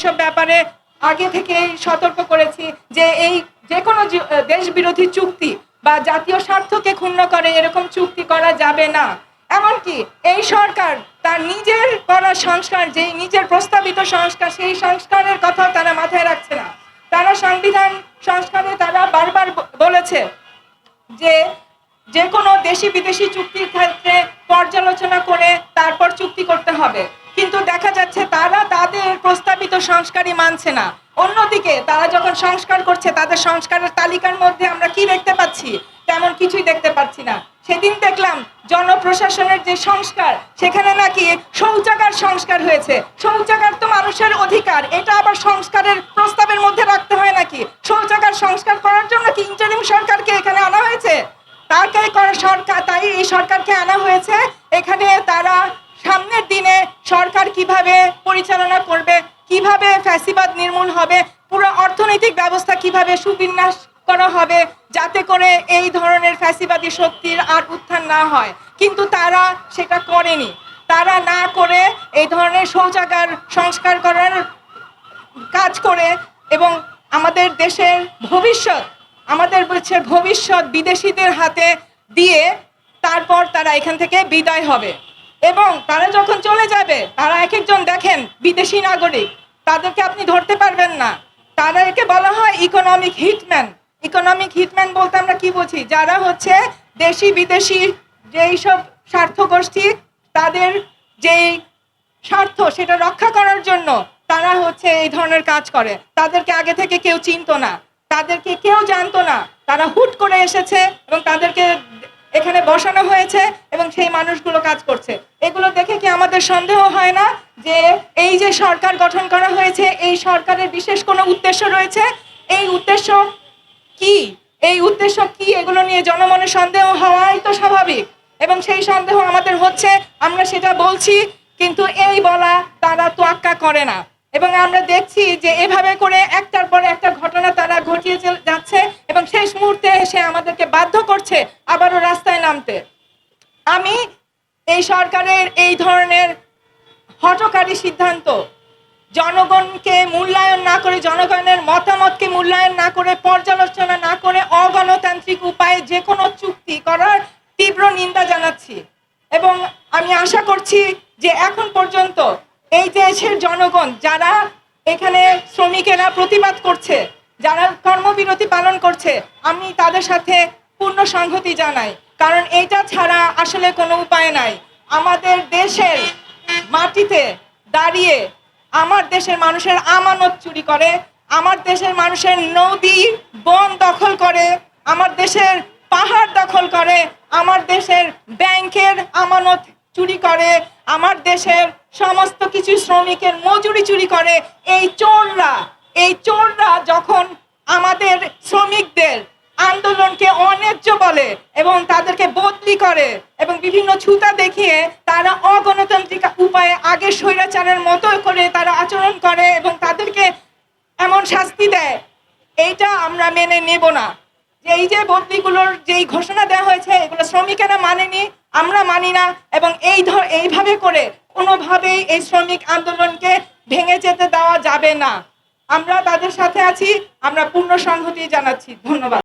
এইসব ব্যাপারে আগে থেকে সতর্ক করেছি যে এই যে কোনো দেশ বিরোধী চুক্তি বা জাতীয় স্বার্থকে ক্ষুণ্ণ করে এরকম চুক্তি করা যাবে না। এমনকি এই সরকার তার নিজের করা সংস্কার, যেই নিজের প্রস্তাবিত সংস্কার, সেই সংস্কারের কথাও তারা মাথায় রাখছে না। তারা সংবিধান সংস্কারে তারা বারবার বলেছে যে যে কোনো দেশি বিদেশি চুক্তির ক্ষেত্রে পর্যালোচনা করে তারপর চুক্তি করতে হবে। কিন্তু দেখা যাচ্ছে তারা প্রস্তাবিত সংস্কারই মানছে না। অন্যদিকে তারা যখন সংস্কার করছে, তাদের সংস্কারের তালিকার মধ্যে আমরা কি দেখতে পাচ্ছি? তেমন কিছুই দেখতে পাচ্ছি না। সেদিন দেখলাম জনপ্রশাসনের যে সংস্কার, সেখানে নাকি শৌচাগার সংস্কার হয়েছে। শৌচাগার তো মানুষের অধিকার, এটা আবার সংস্কারের প্রস্তাবের মধ্যে রাখতে হয় নাকি? শৌচাগার সংস্কার করার জন্য কি ইন্টারিম সরকারকে এখানে আনা হয়েছে? তাকে করা সরকার, তাই এই সরকারকে আনা হয়েছে। এখানে তারা সামনের দিনে সরকার কীভাবে পরিচালনা করবে কীভাবে ফ্যাসিবাদ নির্মূল হবে? পুরো অর্থনৈতিক ব্যবস্থা কীভাবে সুবিন্যাস করা হবে? যাতে করে এই ধরনের ফ্যাসিবাদী শক্তির আর উত্থান না হয়। কিন্তু তারা সেটা করেনি। তারা না করে এই ধরনের শৌচাগার সংস্কার করার কাজ করে এবং আমাদের দেশের ভবিষ্যৎ, আমাদের দেশের ভবিষ্যৎ বিদেশিদের হাতে দিয়ে তারপর তারা এখান থেকে বিদায় হবে। এবং তারা যখন চলে যাবে, তারা এক একজন দেখেন বিদেশি নাগরিক। তাদেরকে আপনি ধরতে পারবেন না। তাদেরকে বলা হয় ইকোনমিক হিটম্যান ইকোনমিক হিটম্যান বলতে আমরা কি বুঝি? যারা হচ্ছে দেশি বিদেশি যেই সব স্বার্থ গোষ্ঠী, তাদের যেই স্বার্থ সেটা রক্ষা করার জন্য তারা হচ্ছে এই ধরনের কাজ করে। তাদেরকে আগে থেকে কেউ চিনতো না। তাদেরকে কেউ জানতো না। তারা হুট করে এসেছে এবং তাদেরকে এখানে বসানো হয়েছে এবং সেই মানুষগুলো কাজ করছে। এগুলো দেখে কি আমাদের সন্দেহ হয় না যে এই যে সরকার গঠন করা হয়েছে, এই সরকারের বিশেষ কোনো উদ্দেশ্য রয়েছে? এই উদ্দেশ্য কি? এই উদ্দেশ্য কি? এগুলো নিয়ে জনমনের সন্দেহ হওয়াই তো স্বাভাবিক। এবং সেই সন্দেহ আমাদের হচ্ছে, আমরা সেটা বলছি, কিন্তু এই বলা তারা তোয়াক্কা করে না। এবং আমরা দেখছি যে এভাবে করে একটার পর একটা ঘটনা তারা ঘটিয়ে যাচ্ছে, এবং শেষ মুহূর্তে এসে আমাদেরকে বাধ্য করছে আবারও রাস্তায় নামতে। আমি এই সরকারের এই ধরনের হঠকারী সিদ্ধান্ত। জনগণকে মূল্যায়ন না করে, জনগণের মতামতকে মূল্যায়ন না করে, পর্যালোচনা না করে অগণতান্ত্রিক উপায়ে যে কোনো চুক্তি করার তীব্র নিন্দা জানাচ্ছি। এবং আমি আশা করছি যে এখন পর্যন্ত এই দেশের জনগণ যারা এখানে শ্রমিকেরা প্রতিবাদ করছে, যারা কর্মবিরতি পালন করছে, আমি তাদের সাথে পূর্ণ সংহতি জানাই। কারণ এইটা ছাড়া আসলে কোনো উপায় নাই। আমাদের দেশের মাটিতে দাঁড়িয়ে আমার দেশের মানুষের আমানত চুরি করে, আমার দেশের মানুষের নদী, বন দখল করে, আমার দেশের পাহাড় দখল করে, আমার দেশের ব্যাংকের আমানত চুরি করে, আমার দেশের সমস্ত কিছু শ্রমিকের মজুরি চুরি করে। এই চোররা এই চোররা যখন আমাদের শ্রমিকদের আন্দোলনকে অন্যায্য বলে এবং তাদেরকে বদলি করে এবং বিভিন্ন ছুতা দেখিয়ে তারা অগণতান্ত্রিক উপায়ে আগে স্বৈরাচারের মতো করে তারা আচরণ করে এবং তাদেরকে এমন শাস্তি দেয়, এইটা আমরা মেনে নেব না। যে এই যে বদলিগুলোর যেই ঘোষণা দেওয়া হয়েছে, এগুলো শ্রমিকেরা মানেনি, আমরা মানি না এবং এই ধর এইভাবে করে কোনোভাবেই এই শ্রমিক আন্দোলনকে ভেঙে যেতে দেওয়া যাবে না। আমরা তাদের সাথে আছি, আমরা পূর্ণ সংহতি জানাচ্ছি। ধন্যবাদ।